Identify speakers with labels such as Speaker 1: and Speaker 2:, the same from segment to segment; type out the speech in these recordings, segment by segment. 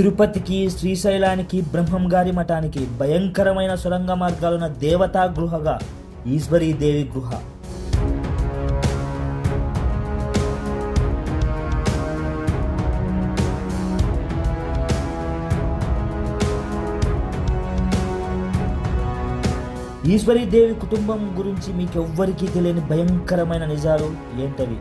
Speaker 1: తిరుపతికి శ్రీశైలానికి బ్రహ్మంగారి మఠానికి భయంకరమైన సొరంగ మార్గాలున్న దేవతా గృహగా ఈశ్వరీ దేవి గృహ. ఈశ్వరీ దేవి కుటుంబం గురించి మీకెవ్వరికీ తెలియని భయంకరమైన నిజాలు ఏంటవి?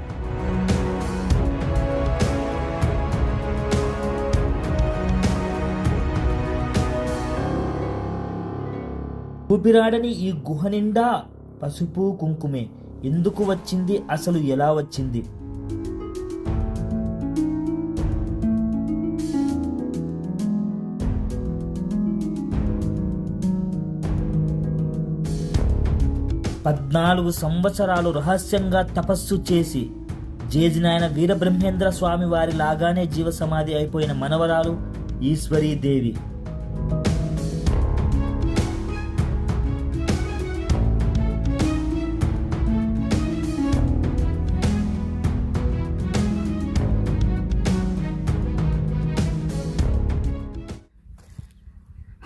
Speaker 1: ఊపిరాడని ఈ గుహ నిండా పసుపు కుంకుమే. ఎందుకు వచ్చింది? అసలు ఎలా వచ్చింది? పద్నాలుగు సంవత్సరాలు రహస్యంగా తపస్సు చేసి జేజినాయన వీరబ్రహ్మేంద్ర స్వామి వారి లాగానే జీవ సమాధి అయిపోయిన మనవరాలు ఈశ్వరీ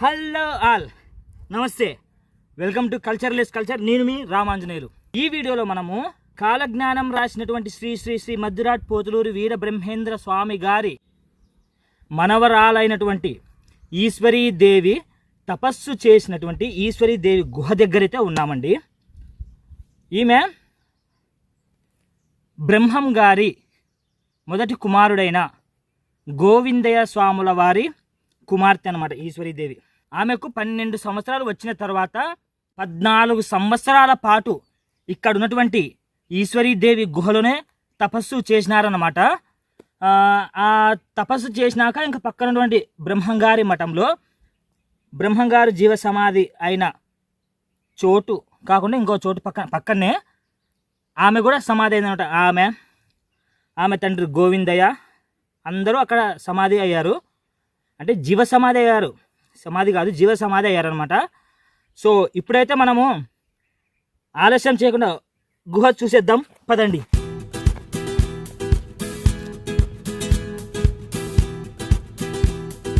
Speaker 1: హలో ఆల్. నమస్తే. వెల్కమ్ టు కల్చర్లెస్ కల్చర్. నేను మీ రామాంజనేయులు. ఈ వీడియోలో మనము కాలజ్ఞానం రాసినటువంటి శ్రీ శ్రీ శ్రీ మధురాట్ పోతులూరి వీర బ్రహ్మేంద్ర స్వామి గారి మనవరాలైనటువంటి ఈశ్వరీ దేవి తపస్సు చేసినటువంటి ఈశ్వరీ దేవి గుహ దగ్గరైతే ఉన్నామండి. ఈమె బ్రహ్మం గారి మొదటి కుమారుడైన గోవిందయ్య స్వాముల వారి కుమార్తె అనమాట ఈశ్వరీదేవి ఆమెకు పన్నెండు సంవత్సరాలు వచ్చిన తర్వాత పద్నాలుగు సంవత్సరాల పాటు ఇక్కడ ఉన్నటువంటి ఈశ్వరీదేవి గుహలోనే తపస్సు చేసినారన్నమాట. ఆ, తపస్సు చేసినాక ఇంకా పక్కనటువంటి బ్రహ్మంగారి మఠంలో బ్రహ్మంగారు జీవ సమాధి అయిన చోటు కాకుండా ఇంకో చోటు పక్కన పక్కనే ఆమె కూడా సమాధి అయిందనమాట ఆమె ఆమె తండ్రి గోవిందయ్య అందరూ అక్కడ సమాధి అయ్యారు. అంటే జీవ సమాధి అయ్యారు. సమాధి కాదు జీవ సమాధి అయ్యారనమాట సో ఇప్పుడైతే మనము ఆలస్యం చేయకుండా గుహ చూసేద్దాం. పదండి.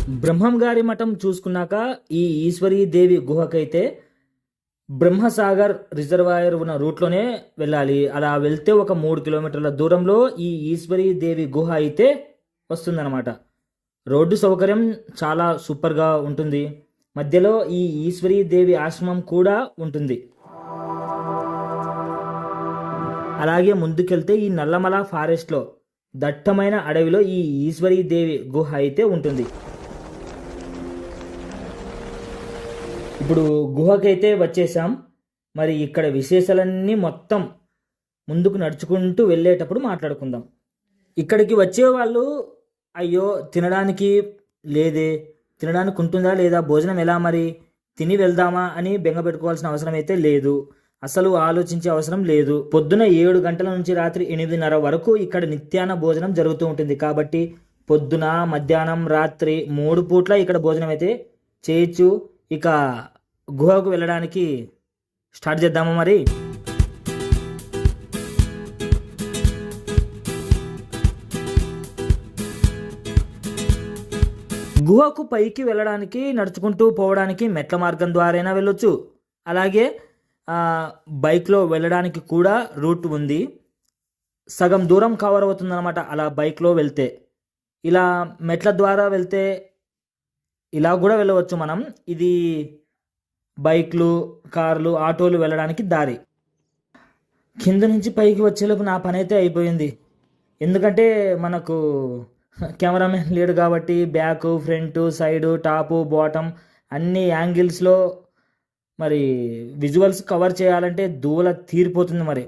Speaker 1: బ్రహ్మం గారి మఠం చూసుకున్నాక ఈ ఈశ్వరీ దేవి గుహకైతే బ్రహ్మసాగర్ రిజర్వాయర్ ఉన్న రూట్లోనే వెళ్ళాలి. అలా వెళ్తే ఒక మూడు కిలోమీటర్ల దూరంలో ఈ ఈశ్వరీ దేవి గుహ అయితే వస్తుందన్నమాట. రోడ్డు సౌకర్యం చాలా సూపర్గా ఉంటుంది. మధ్యలో ఈ ఈశ్వరీ దేవి ఆశ్రమం కూడా ఉంటుంది. అలాగే ముందుకెళ్తే ఈ నల్లమల ఫారెస్ట్లో దట్టమైన అడవిలో ఈ ఈశ్వరీ దేవి గుహ అయితే ఉంటుంది. ఇప్పుడు గుహకైతే వచ్చేసాం. మరి ఇక్కడ విశేషాలన్నీ మొత్తం ముందుకు నడుచుకుంటూ వెళ్ళేటప్పుడు మాట్లాడుకుందాం. ఇక్కడికి వచ్చే వాళ్ళు అయ్యో తినడానికి లేదే. తినడానికి ఉంటుందా లేదా? భోజనం ఎలా మరి? తిని వెళ్దామా అని బెంగ పెట్టుకోవాల్సిన అవసరం అయితే లేదు. అసలు ఆలోచించే అవసరం లేదు. పొద్దున ఏడు గంటల నుంచి రాత్రి ఎనిమిదిన్నర వరకు ఇక్కడ నిత్యాన భోజనం జరుగుతూ ఉంటుంది. కాబట్టి పొద్దున మధ్యాహ్నం రాత్రి మూడు పూట్ల ఇక్కడ భోజనం అయితే చేయొచ్చు. ఇక గుహకు వెళ్ళడానికి స్టార్ట్ చేద్దామా మరి? గుహకు పైకి వెళ్ళడానికి నడుచుకుంటూ పోవడానికి మెట్ల మార్గం ద్వారైనా వెళ్ళొచ్చు. అలాగే బైక్లో వెళ్ళడానికి కూడా రూట్ ఉంది. సగం దూరం కవర్ అవుతుందన్నమాట అలా బైక్లో వెళ్తే. ఇలా మెట్ల ద్వారా వెళ్తే ఇలా కూడా వెళ్ళవచ్చు మనం. ఇది బైక్లు కార్లు ఆటోలు వెళ్ళడానికి దారి. కింద నుంచి పైకి వచ్చేలోపు నా పని అయితే అయిపోయింది. ఎందుకంటే మనకు కెమెరామెన్ లేడు కాబట్టి back front side top bottom అన్ని యాంగిల్స్లో మరి విజువల్స్ కవర్ చేయాలంటే దూల తీరిపోతుంది మరి.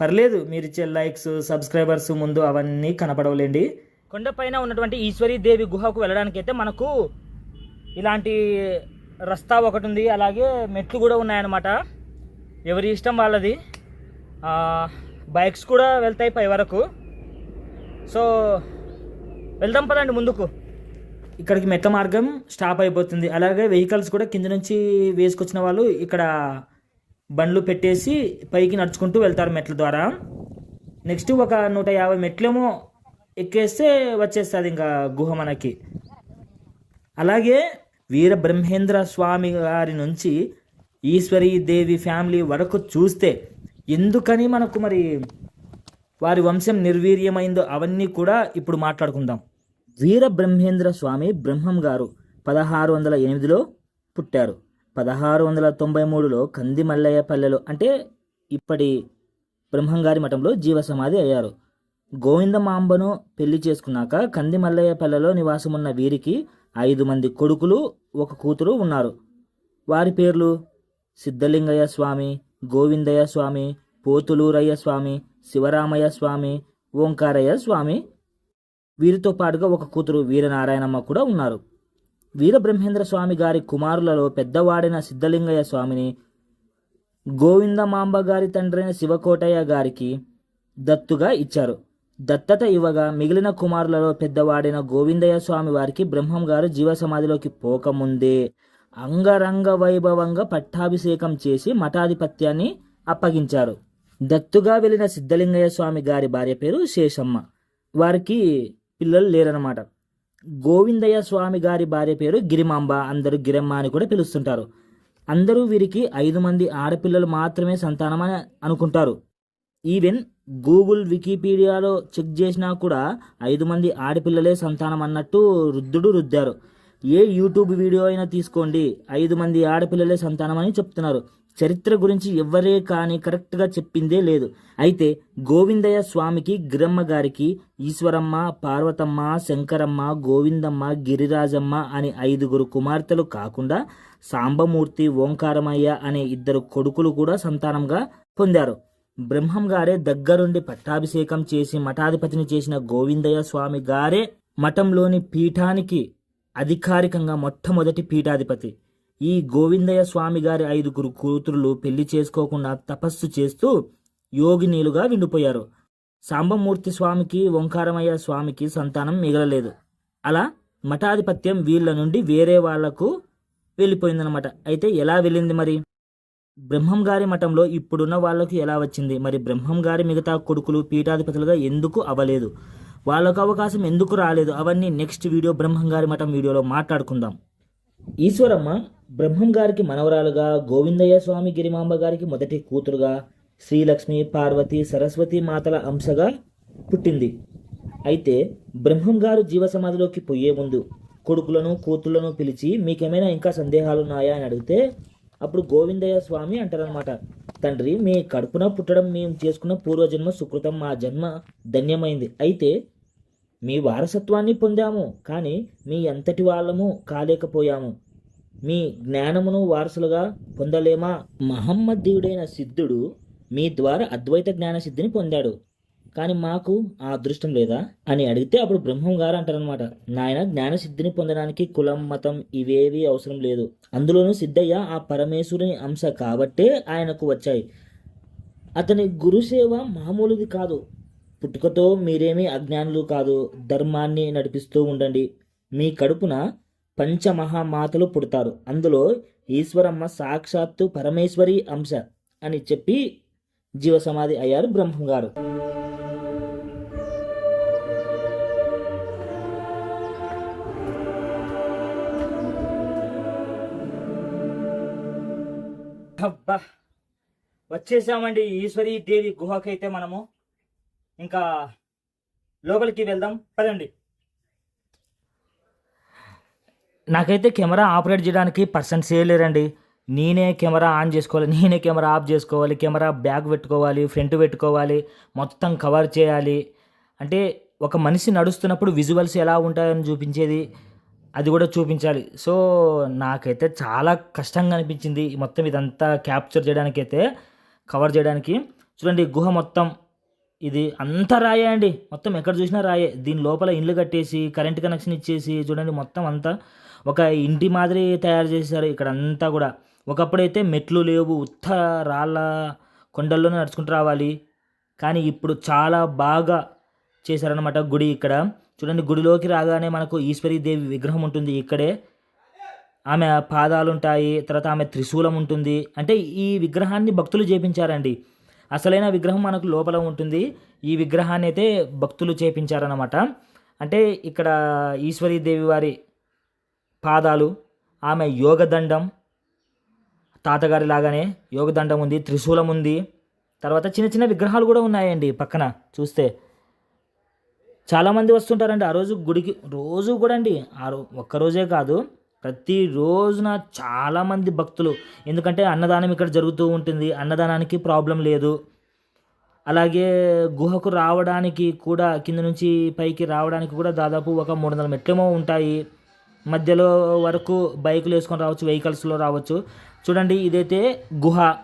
Speaker 1: పర్లేదు మీరు ఇచ్చే లైక్స్ సబ్స్క్రైబర్స్ ముందు అవన్నీ కనపడవలేండి. కొండపైన ఉన్నటువంటి ఈశ్వరీ దేవి గుహకు వెళ్ళడానికి అయితే మనకు ఇలాంటి రస్తా ఒకటి ఉంది అలాగే మెట్లు కూడా ఉన్నాయన్నమాట. ఎవరి ఇష్టం వాళ్ళది. బైక్స్ కూడా వెళ్తాయి పై వరకు. సో వెళ్దాం పదండి ముందుకు. ఇక్కడికి మెట్ల మార్గం స్టాప్ అయిపోతుంది. అలాగే వెహికల్స్ కూడా కింద నుంచి వేసుకొచ్చిన వాళ్ళు ఇక్కడ బండ్లు పెట్టేసి పైకి నడుచుకుంటూ వెళ్తారు మెట్ల ద్వారా. నెక్స్ట్ ఒక నూట యాభై మెట్లేమో ఎక్కేస్తే వచ్చేస్తుంది ఇంకా గుహ మనకి. అలాగే వీర బ్రహ్మేంద్ర స్వామి గారి నుంచి ఈశ్వరీ దేవి ఫ్యామిలీ వరకు చూస్తే ఎందుకని మనకు మరి వారి వంశం నిర్వీర్యమైందో అవన్నీ కూడా ఇప్పుడు మాట్లాడుకుందాం. వీర బ్రహ్మేంద్ర స్వామి బ్రహ్మం గారు పదహారు వందల ఎనిమిదిలో పుట్టారు. పదహారు వందల తొంభై మూడులో కంది మల్లయ్యపల్లెలో అంటే ఇప్పటి బ్రహ్మంగారి మఠంలో జీవసమాధి అయ్యారు. గోవిందమాంబను పెళ్ళి చేసుకున్నాక కంది మల్లయ్యపల్లెలో నివాసమున్న వీరికి ఐదు మంది కొడుకులు ఒక కూతురు ఉన్నారు. వారి పేర్లు సిద్ధలింగయ్య స్వామి గోవిందయ్య స్వామి పోతులూరయ్య స్వామి శివరామయ్య స్వామి ఓంకారయ్య స్వామి వీరితో పాటుగా ఒక కూతురు వీరనారాయణమ్మ కూడా ఉన్నారు. వీరబ్రహ్మేంద్ర స్వామి గారి కుమారులలో పెద్దవాడైన సిద్ధలింగయ్య స్వామిని గోవిందమాంబ గారి తండ్రైన శివకోటయ్య గారికి దత్తుగా ఇచ్చారు. దత్తత ఇవ్వగా మిగిలిన కుమారులలో పెద్దవాడైన గోవిందయ్య స్వామి వారికి బ్రహ్మం గారు జీవ సమాధిలోకి పోకముందే అంగరంగ వైభవంగా పట్టాభిషేకం చేసి మఠాధిపత్యాన్ని అప్పగించారు. దత్తుగా వెళ్ళిన సిద్ధలింగయ్య స్వామి గారి భార్య పేరు శేషమ్మ. వారికి పిల్లలు లేరన్నమాట. గోవిందయ్య స్వామి గారి భార్య పేరు గిరిమాంబ. అందరూ గిరమ్మ అని కూడా పిలుస్తుంటారు. అందరూ వీరికి ఐదు మంది ఆడపిల్లలు మాత్రమే సంతానం అని అనుకుంటారు. ఈవెన్ గూగుల్ వికీపీడియాలో చెక్ చేసినా కూడా ఐదు మంది ఆడపిల్లలే సంతానం అన్నట్టు రుద్దుడు రుద్దారు. ఏ యూట్యూబ్ వీడియో అయినా తీసుకోండి. ఐదు మంది ఆడపిల్లలే సంతానం అని చెప్తున్నారు. చరిత్ర గురించి ఎవ్వరే కానీ కరెక్ట్గా చెప్పిందే లేదు. అయితే గోవిందయ్య స్వామికి గిరమ్మ గారికి ఈశ్వరమ్మ పార్వతమ్మ శంకరమ్మ గోవిందమ్మ గిరిరాజమ్మ అని ఐదుగురు కుమార్తెలు కాకుండా సాంబమూర్తి ఓంకారమయ్య అనే ఇద్దరు కొడుకులు కూడా సంతానంగా పొందారు. బ్రహ్మం గారే దగ్గరుండి పట్టాభిషేకం చేసి మఠాధిపతిని చేసిన గోవిందయ్య స్వామి గారే మఠంలోని పీఠానికి అధికారికంగా మొట్టమొదటి పీఠాధిపతి. ఈ గోవిందయ్య స్వామి గారి ఐదుగురు కూతురులు పెళ్ళి చేసుకోకుండా తపస్సు చేస్తూ యోగినీలుగా విండిపోయారు. సాంబమూర్తి స్వామికి ఓంకారమయ్య స్వామికి సంతానం మిగలలేదు. అలా మఠాధిపత్యం వీళ్ళ నుండి వేరే వాళ్ళకు వెళ్ళిపోయిందనమాట అయితే ఎలా వెళ్ళింది మరి? బ్రహ్మం గారి మఠంలో ఇప్పుడున్న వాళ్ళకు ఎలా వచ్చింది? మరి బ్రహ్మం గారి మిగతా కొడుకులు పీఠాధిపతులుగా ఎందుకు అవ్వలేదు? వాళ్ళకు అవకాశం ఎందుకు రాలేదు? అవన్నీ నెక్స్ట్ వీడియో బ్రహ్మం గారి మఠం వీడియోలో మాట్లాడుకుందాం. ఈశ్వరమ్మ బ్రహ్మం గారికి మనవరాలుగా గోవిందయ్య స్వామి గిరిమాంబ గారికి మొదటి కూతురుగా శ్రీలక్ష్మి పార్వతి సరస్వతి మాతల అంశగా పుట్టింది. అయితే బ్రహ్మం గారు జీవసమాధిలోకి పోయే ముందు కొడుకులను కూతుళ్ళను పిలిచి మీకేమైనా ఇంకా సందేహాలు ఉన్నాయా అని అడిగితే అప్పుడు గోవిందయ్య స్వామి అంటారనమాట తండ్రి మీ కడుపున పుట్టడం మేము చేసుకున్న పూర్వజన్మ సుకృతం మా జన్మ ధన్యమైంది. అయితే మీ వారసత్వాన్ని పొందాము కానీ మీ ఎంతటి వాళ్ళము కాలేకపోయాము. మీ జ్ఞానమును వారసులుగా పొందలేమా? మహమ్మదీయుడైన సిద్ధుడు మీ ద్వారా అద్వైత జ్ఞాన సిద్ధిని పొందాడు. కానీ మాకు ఆ అదృష్టం లేదా? అని అడిగితే అప్పుడు బ్రహ్మం గారు అంటారనమాట నాయన జ్ఞాన సిద్ధిని పొందడానికి కులం మతం ఇవేవి అవసరం లేదు. అందులోనూ సిద్ధయ్య ఆ పరమేశ్వరుని అంశ కాబట్టే ఆయనకు వచ్చాయి. అతని గురుసేవ మామూలుది కాదు. పుట్టుకతో మీరేమీ అజ్ఞానులు కాదు. ధర్మాన్ని నడిపిస్తూ ఉండండి. మీ కడుపున పంచమహామాతలు పుడతారు. అందులో ఈశ్వరమ్మ సాక్షాత్తు పరమేశ్వరి అంశ అని చెప్పి జీవ సమాధి అయ్యారు బ్రహ్మం గారు వచ్చేసామండి. ఈశ్వరీ దేవి గుహకైతే మనము. ఇంకా లోపలికి వెళ్దాం. పదండి. నాకైతే కెమెరా ఆపరేట్ చేయడానికి పర్సన్స్ చేయలేరండి నేనే కెమెరా ఆన్ చేసుకోవాలి నేనే కెమెరా ఆఫ్ చేసుకోవాలి కెమెరా బ్యాగ్ పెట్టుకోవాలి ఫ్రంట్ పెట్టుకోవాలి మొత్తం కవర్ చేయాలి. అంటే ఒక మనిషి నడుస్తున్నప్పుడు విజువల్స్ ఎలా ఉంటాయని చూపించేది అది కూడా చూపించాలి. సో నాకైతే చాలా కష్టంగా అనిపించింది మొత్తం ఇదంతా క్యాప్చర్ చేయడానికి అయితే కవర్ చేయడానికి. చూడండి గుహ మొత్తం ఇది అంతా రాయే అండి. మొత్తం ఎక్కడ చూసినా రాయే. దీని లోపల ఇండ్లు కట్టేసి కరెంట్ కనెక్షన్ ఇచ్చేసి చూడండి మొత్తం అంతా ఒక ఇంటి మాదిరి తయారు చేశారు ఇక్కడ అంతా కూడా. ఒకప్పుడైతే మెట్లు లేవు ఉత్త రాళ్ళ కొండల్లోనే నడుచుకుంటూ రావాలి. కానీ ఇప్పుడు చాలా బాగా చేశారనమాట గుడి ఇక్కడ. చూడండి గుడిలోకి రాగానే మనకు ఈశ్వరీదేవి విగ్రహం ఉంటుంది ఇక్కడే. ఆమె పాదాలు ఉంటాయి తర్వాత ఆమె త్రిశూలం ఉంటుంది. అంటే ఈ విగ్రహాన్ని భక్తులు చేపించారండి అసలైన విగ్రహం మనకు లోపల ఉంటుంది. ఈ విగ్రహాన్ని అయితే భక్తులు చేపించారనమాట అంటే ఇక్కడ ఈశ్వరీదేవి వారి పాదాలు ఆమె యోగదండం తాతగారి లాగానే యోగదండం ఉంది త్రిశూలం ఉంది. తర్వాత చిన్న చిన్న విగ్రహాలు కూడా ఉన్నాయండి పక్కన చూస్తే. చాలామంది వస్తుంటారండి ఆ రోజు గుడికి రోజు కూడా అండి ఆ రో ఒక్కరోజే కాదు. ప్రతి రోజున చాలామంది భక్తులు. ఎందుకంటే అన్నదానం ఇక్కడ జరుగుతూ ఉంటుంది. అన్నదానానికి ప్రాబ్లం లేదు. అలాగే గుహకు రావడానికి కూడా కింద నుంచి పైకి రావడానికి కూడా దాదాపు ఒక మూడు వందల మెట్లేమో ఉంటాయి. మధ్యలో వరకు బైకులు వేసుకొని రావచ్చు వెహికల్స్లో రావచ్చు. చూడండి ఇదైతే గుహ.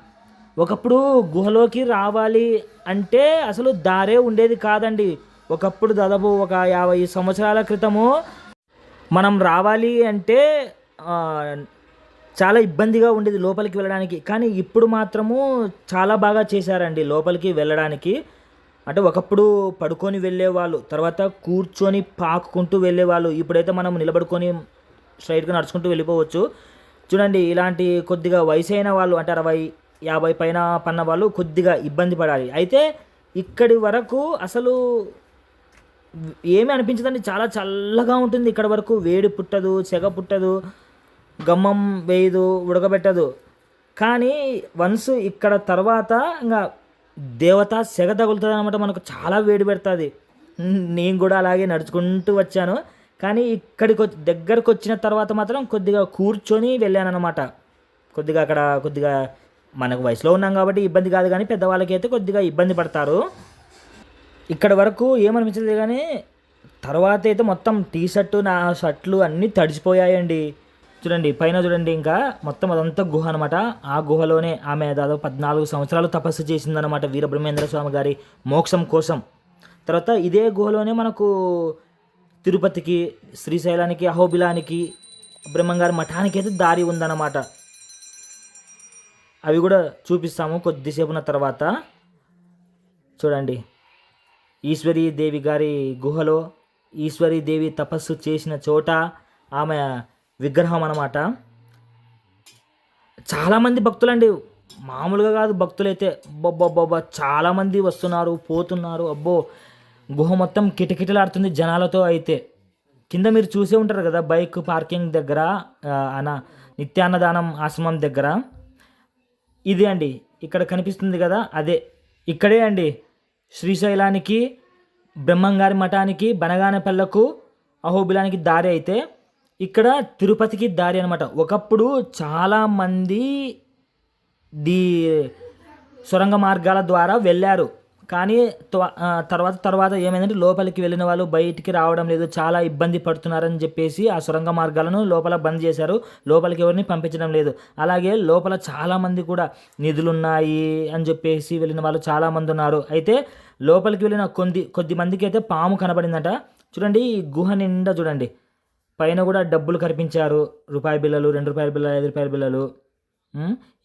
Speaker 1: ఒకప్పుడు గుహలోకి రావాలి అంటే అసలు దారే ఉండేది కాదండి. ఒకప్పుడు దాదాపు ఒక యాభై సంవత్సరాల క్రితము మనం రావాలి అంటే చాలా ఇబ్బందిగా ఉండేది లోపలికి వెళ్ళడానికి. కానీ ఇప్పుడు మాత్రము చాలా బాగా చేశారండి లోపలికి వెళ్ళడానికి. అంటే ఒకప్పుడు పడుకొని వెళ్ళేవాళ్ళు తర్వాత కూర్చొని పాకుకుంటూ వెళ్ళేవాళ్ళు. ఇప్పుడైతే మనం నిలబడుకొని స్ట్రైట్గా నడుచుకుంటూ వెళ్ళిపోవచ్చు. చూడండి ఇలాంటి కొద్దిగా వయసు అయిన వాళ్ళు అంటే అరవై యాభై పైన పన్న వాళ్ళు కొద్దిగా ఇబ్బంది పడాలి. అయితే ఇక్కడి వరకు అసలు ఏమి అనిపించదండి. చాలా చల్లగా ఉంటుంది. ఇక్కడ వరకు వేడి పుట్టదు సెగ పుట్టదు గమ్మం వేయదు ఉడకబెట్టదు. కానీ వన్స్ ఇక్కడ తర్వాత ఇంకా దేవత సెగ తగులుతుంది అనమాట మనకు చాలా వేడి పెడుతుంది. నేను కూడా అలాగే నడుచుకుంటూ వచ్చాను. కానీ ఇక్కడికి వచ్చి దగ్గరకు వచ్చిన తర్వాత మాత్రం కొద్దిగా కూర్చొని వెళ్ళాను అనమాట కొద్దిగా అక్కడ కొద్దిగా మనకు వయసులో ఉన్నాం కాబట్టి ఇబ్బంది కాదు కానీ పెద్దవాళ్ళకి అయితే కొద్దిగా ఇబ్బంది పడతారు. ఇక్కడ వరకు ఏమనిపించలేదు కానీ తర్వాత అయితే మొత్తం టీ షర్టు నా షర్ట్లు అన్నీ తడిచిపోయాయండి. చూడండి పైన చూడండి ఇంకా మొత్తం అదంతా గుహ అనమాట ఆ గుహలోనే ఆమె దాదాపు పద్నాలుగు సంవత్సరాలు తపస్సు చేసిందనమాట వీరబ్రహ్మేంద్ర స్వామి గారి మోక్షం కోసం. తర్వాత ఇదే గుహలోనే మనకు తిరుపతికి శ్రీశైలానికి అహోబిలానికి బ్రహ్మంగారి మఠానికి అయితే దారి ఉందన్నమాట. అవి కూడా చూపిస్తాము కొద్దిసేపున తర్వాత. చూడండి. ఈశ్వరీ దేవి గారి గుహలో ఈశ్వరీ దేవి తపస్సు చేసిన చోట ఆమె విగ్రహం అన్నమాట. చాలామంది భక్తులండి మామూలుగా కాదు భక్తులైతే. బొబ్బొబ్బొబ్బా చాలామంది వస్తున్నారు పోతున్నారు. అబ్బో గుహ మొత్తం కిటకిటలాడుతుంది జనాలతో అయితే. కింద మీరు చూసే ఉంటారు కదా బైక్ పార్కింగ్ దగ్గర అన నిత్యాన్నదానం ఆశ్రమం దగ్గర. ఇది అండి ఇక్కడ కనిపిస్తుంది కదా అదే. ఇక్కడే అండి శ్రీశైలానికి బ్రహ్మంగారి మఠానికి బనగానపల్లకు అహోబిలానికి దారి అయితే ఇక్కడ తిరుపతికి దారి అనమాట ఒకప్పుడు చాలామంది దీ సొరంగ మార్గాల ద్వారా వెళ్ళారు. కానీ త్వ- తర్వాత తర్వాత ఏమైందంటే లోపలికి వెళ్ళిన వాళ్ళు బయటికి రావడం లేదు చాలా ఇబ్బంది పడుతున్నారని చెప్పేసి ఆ సొరంగ మార్గాలను లోపల బంద్ చేశారు. లోపలికి ఎవరిని పంపించడం లేదు. అలాగే లోపల చాలామంది కూడా నిధులున్నాయి అని చెప్పేసి వెళ్ళిన వాళ్ళు చాలామంది ఉన్నారు. అయితే లోపలికి వెళ్ళిన కొద్ది కొద్ది మందికి అయితే పాము కనబడిందట. చూడండి ఈ గుహ నిండా చూడండి. పైన కూడా డబ్బులు కనిపించారు. రూపాయి బిళ్ళలు రెండు రూపాయల బిళ్ళలు ఐదు రూపాయల బిళ్ళలు.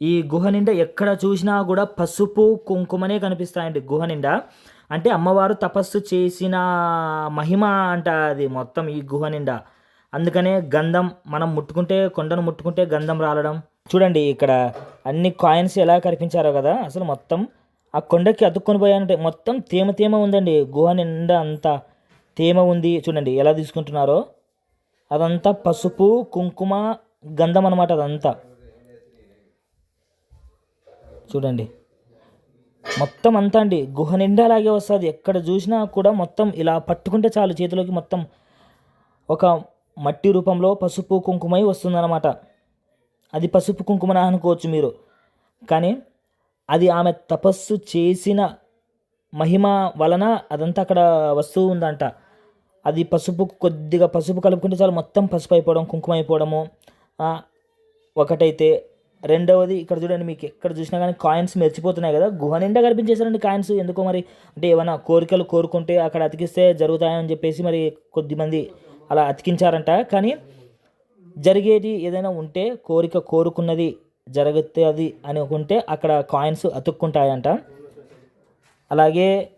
Speaker 1: ఈ గుహ నిండా ఎక్కడ చూసినా కూడా పసుపు కుంకుమనే కనిపిస్తాయండి. గుహ నిండా. అంటే అమ్మవారు తపస్సు చేసిన మహిమ అంట అది మొత్తం ఈ గుహ నిండా. అందుకనే గంధం మనం ముట్టుకుంటే కొండను ముట్టుకుంటే గంధం రాలడం. చూడండి ఇక్కడ అన్ని కాయిన్స్ ఎలా కనిపించారో కదా అసలు మొత్తం ఆ కొండకి అతుక్కొని పోయానంటే మొత్తం తేమ తేమ ఉందండి. గుహ నిండా అంతా తేమ ఉంది. చూడండి ఎలా తీసుకుంటున్నారో. అదంతా పసుపు కుంకుమ గంధం అనమాట అదంతా. చూడండి. మొత్తం అంతా అండి గుహ నిండా అలాగే వస్తుంది. ఎక్కడ చూసినా కూడా మొత్తం ఇలా పట్టుకుంటే చాలు చేతిలోకి మొత్తం ఒక మట్టి రూపంలో పసుపు కుంకుమై వస్తుందన్నమాట. అది పసుపు కుంకుమ అనుకోవచ్చు మీరు. కానీ అది ఆమె తపస్సు చేసిన మహిమ వలన అదంతా అక్కడ వస్తూ ఉందంట. అది పసుపు కొద్దిగా పసుపు కలుపుకుంటే చాలు మొత్తం పసుపు అయిపోవడం కుంకుమ అయిపోవడము ఒకటైతే రెండవది ఇక్కడ చూడండి మీకు ఎక్కడ చూసినా కానీ కాయిన్స్ మెరిచిపోతున్నాయి కదా. గుహ నిండా కనిపించేశారండి కాయిన్స్. ఎందుకో మరి? అంటే ఏమైనా కోరికలు కోరుకుంటే అక్కడ అతికిస్తే జరుగుతాయని చెప్పేసి మరి కొద్దిమంది అలా అతికించారంట. కానీ జరిగేది ఏదైనా ఉంటే కోరిక కోరుకున్నది జరుగుతుంది అని అనుకుంటే అక్కడ కాయిన్స్ అతుక్కుంటాయంట. అలాగే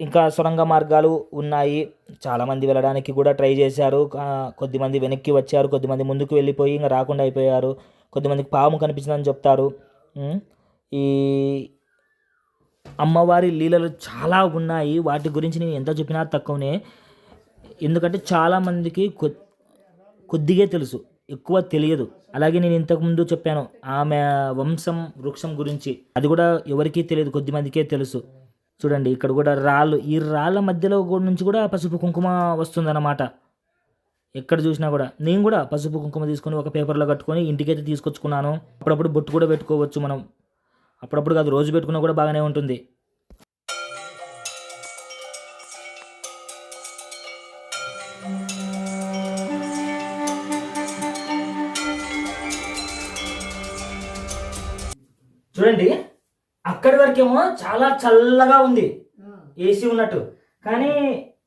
Speaker 1: ఇంకా సొరంగ మార్గాలు ఉన్నాయి. చాలామంది వెళ్ళడానికి కూడా ట్రై చేశారు. కొద్దిమంది వెనక్కి వచ్చారు. కొద్దిమంది ముందుకు వెళ్ళిపోయి ఇంకా రాకుండా అయిపోయారు. కొద్దిమందికి పాము కనిపించిందని చెప్తారు. ఈ అమ్మవారి లీలలు చాలా ఉన్నాయి. వాటి గురించి నేను ఎంత చెప్పినా తక్కువనే. ఎందుకంటే చాలామందికి కొ కొద్దిగే తెలుసు. ఎక్కువ తెలియదు. అలాగే నేను ఇంతకుముందు చెప్పాను ఆమె వంశం వృక్షం గురించి. అది కూడా ఎవరికీ తెలియదు కొద్ది మందికే తెలుసు. చూడండి ఇక్కడ కూడా రాళ్ళు ఈ రాళ్ళ మధ్యలో నుంచి కూడా పసుపు కుంకుమ వస్తుందన్నమాట. ఎక్కడ చూసినా కూడా. నేను కూడా పసుపు కుంకుమ తీసుకొని ఒక పేపర్లో కట్టుకొని ఇంటికైతే తీసుకొచ్చుకున్నాను. అప్పుడప్పుడు బొట్టు కూడా పెట్టుకోవచ్చు మనం. అప్పుడప్పుడు కాదు రోజు పెట్టుకున్నా కూడా బాగానే ఉంటుంది. చూడండి అక్కడి వరకేమో చాలా చల్లగా ఉంది. ఏసీ ఉన్నట్టు. కానీ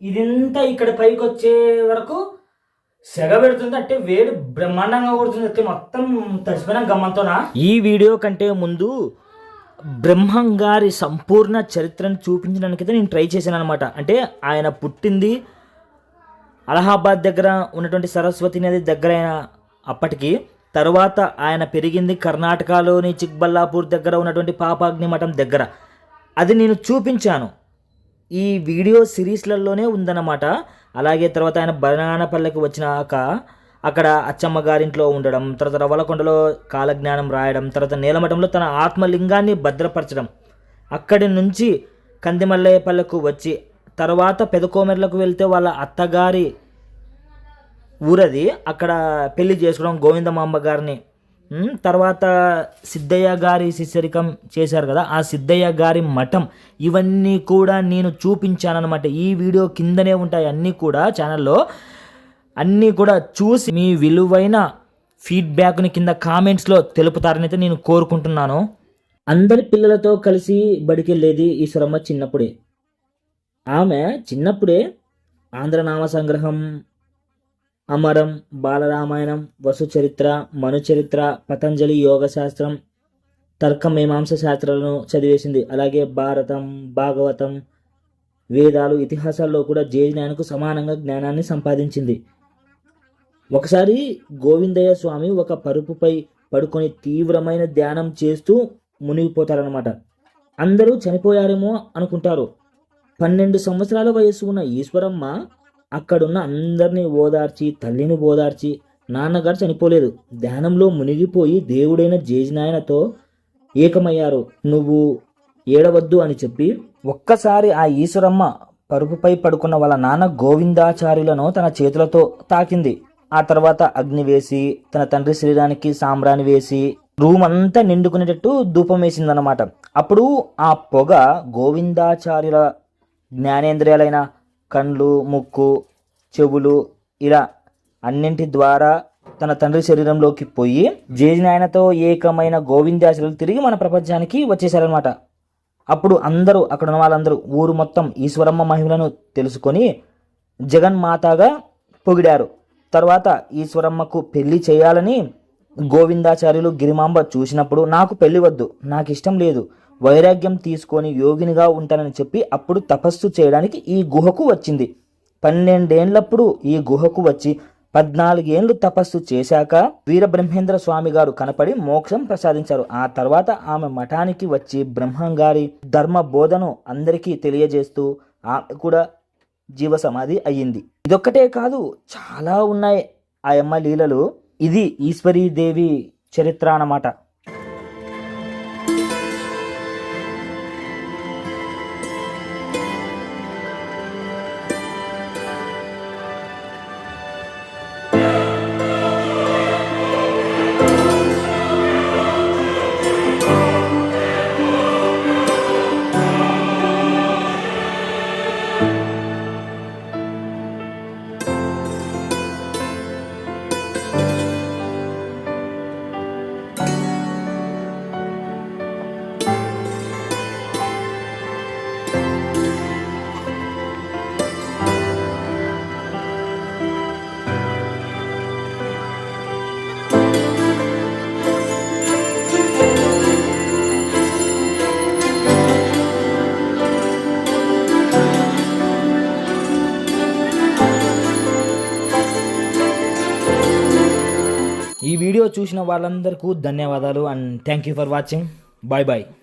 Speaker 1: ఇదంతా ఇక్కడ పైకి వచ్చే వరకు సెగ పెడుతుంది అంటే వేడి బ్రహ్మాండంగా కొడుతుంది. మొత్తం తడిసిపోయిన గమ్మంతోనా? ఈ వీడియో కంటే ముందు బ్రహ్మం గారి సంపూర్ణ చరిత్రను చూపించడానికైతే నేను ట్రై చేశాను అనమాట అంటే ఆయన పుట్టింది అలహాబాద్ దగ్గర ఉన్నటువంటి సరస్వతి నది దగ్గర అప్పటికి. తర్వాత ఆయన పెరిగింది కర్ణాటకలోని చిక్బల్లాపూర్ దగ్గర ఉన్నటువంటి పాపాగ్ని మఠం దగ్గర. అది నేను చూపించాను. ఈ వీడియో సిరీస్లలోనే ఉందన్నమాట. అలాగే తర్వాత ఆయన బనానపల్లెకి వచ్చినాక అక్కడ అచ్చమ్మ గారింట్లో ఉండడం తర్వాత రవ్వలకొండలో కాలజ్ఞానం రాయడం తర్వాత నీలమఠంలో తన ఆత్మలింగాన్ని భద్రపరచడం. అక్కడి నుంచి కందిమల్లయ్యపల్లెకు వచ్చి తర్వాత పెదకోమెర్లకు వెళ్తే వాళ్ళ అత్తగారి ఊరది. అక్కడ పెళ్ళి చేసుకోవడం గోవిందమాంబ గారిని తర్వాత సిద్ధయ్య గారి శిశరికం చేశారు కదా ఆ సిద్ధయ్య గారి మఠం. ఇవన్నీ కూడా నేను చూపించానన్నమాట. ఈ వీడియో కిందనే ఉంటాయి. అన్నీ కూడా ఛానల్లో అన్నీ కూడా చూసి మీ విలువైన ఫీడ్బ్యాక్ని కింద కామెంట్స్లో తెలుపుతారని అయితే నేను కోరుకుంటున్నాను. అందరి పిల్లలతో కలిసి బడికెళ్ళేది ఈశ్వరమ్మ చిన్నప్పుడే. ఆమె చిన్నప్పుడే ఆంధ్రనామ సంగ్రహం అమరం బాలరామాయణం వసుచరిత్ర మనుచరిత్ర పతంజలి యోగ శాస్త్రం తర్క మీమాంస శాస్త్రాలను చదివేసింది. అలాగే భారతం భాగవతం వేదాలు ఇతిహాసాల్లో కూడా జేజ్ఞానకు సమానంగా జ్ఞానాన్ని సంపాదించింది. ఒకసారి గోవిందయ్య స్వామి ఒక పరుపుపై పడుకొని తీవ్రమైన ధ్యానం చేస్తూ మునిగిపోతారనమాట అందరూ చనిపోయారేమో అనుకుంటారు. పన్నెండు సంవత్సరాల వయస్సు ఉన్న ఈశ్వరమ్మ అక్కడున్న అందరినీ ఓదార్చి తల్లిని ఓదార్చి నాన్నగారు చనిపోలేదు. ధ్యానంలో మునిగిపోయి దేవుడైన జేజినాయనతో ఏకమయ్యారు. నువ్వు ఏడవద్దు అని చెప్పి ఒక్కసారి ఆ ఈశ్వరమ్మ పరుపుపై పడుకున్న వాళ్ళ నాన్న గోవిందాచార్యులను తన చేతులతో తాకింది. ఆ తర్వాత అగ్ని వేసి తన తండ్రి శరీరానికి సాంబ్రాణి వేసి రూమ్ అంతా నిండుకునేటట్టు ధూపం వేసిందనమాట అప్పుడు ఆ పొగ గోవిందాచార్యుల జ్ఞానేంద్రియాలైన కండ్లు ముక్కు చెవులు ఇలా అన్నింటి ద్వారా తన తండ్రి శరీరంలోకి పోయి జేజినాయనతో ఏకమైన గోవిందాశలు తిరిగి మన ప్రపంచానికి వచ్చేసారనమాట అప్పుడు అందరూ అక్కడ ఉన్న వాళ్ళందరూ ఊరు మొత్తం ఈశ్వరమ్మ మహిమలను తెలుసుకొని జగన్మాతగా పొగిడారు. తర్వాత ఈశ్వరమ్మకు పెళ్ళి చేయాలని గోవిందాచార్యులు గిరిమాంబ చూసినప్పుడు నాకు పెళ్ళి వద్దు నాకు ఇష్టం లేదు వైరాగ్యం తీసుకొని యోగినిగా ఉంటానని చెప్పి అప్పుడు తపస్సు చేయడానికి ఈ గుహకు వచ్చింది. పన్నెండేండ్లప్పుడు ఈ గుహకు వచ్చి పద్నాలుగేండ్లు తపస్సు చేశాక వీరబ్రహ్మేంద్ర స్వామి గారు కనపడి మోక్షం ప్రసాదించారు. ఆ తర్వాత ఆమె మఠానికి వచ్చి బ్రహ్మంగారి ధర్మ బోధను అందరికీ తెలియజేస్తూ ఆమె కూడా జీవ సమాధి అయ్యింది. ఇదొక్కటే కాదు చాలా ఉన్నాయి. ఆ అమ్మ లీలలు. ఇది ఈశ్వరీదేవి చరిత్ర అన్నమాట. చూసిన వాళ్ళందరికీ ధన్యవాదాలు and thank you for watching bye bye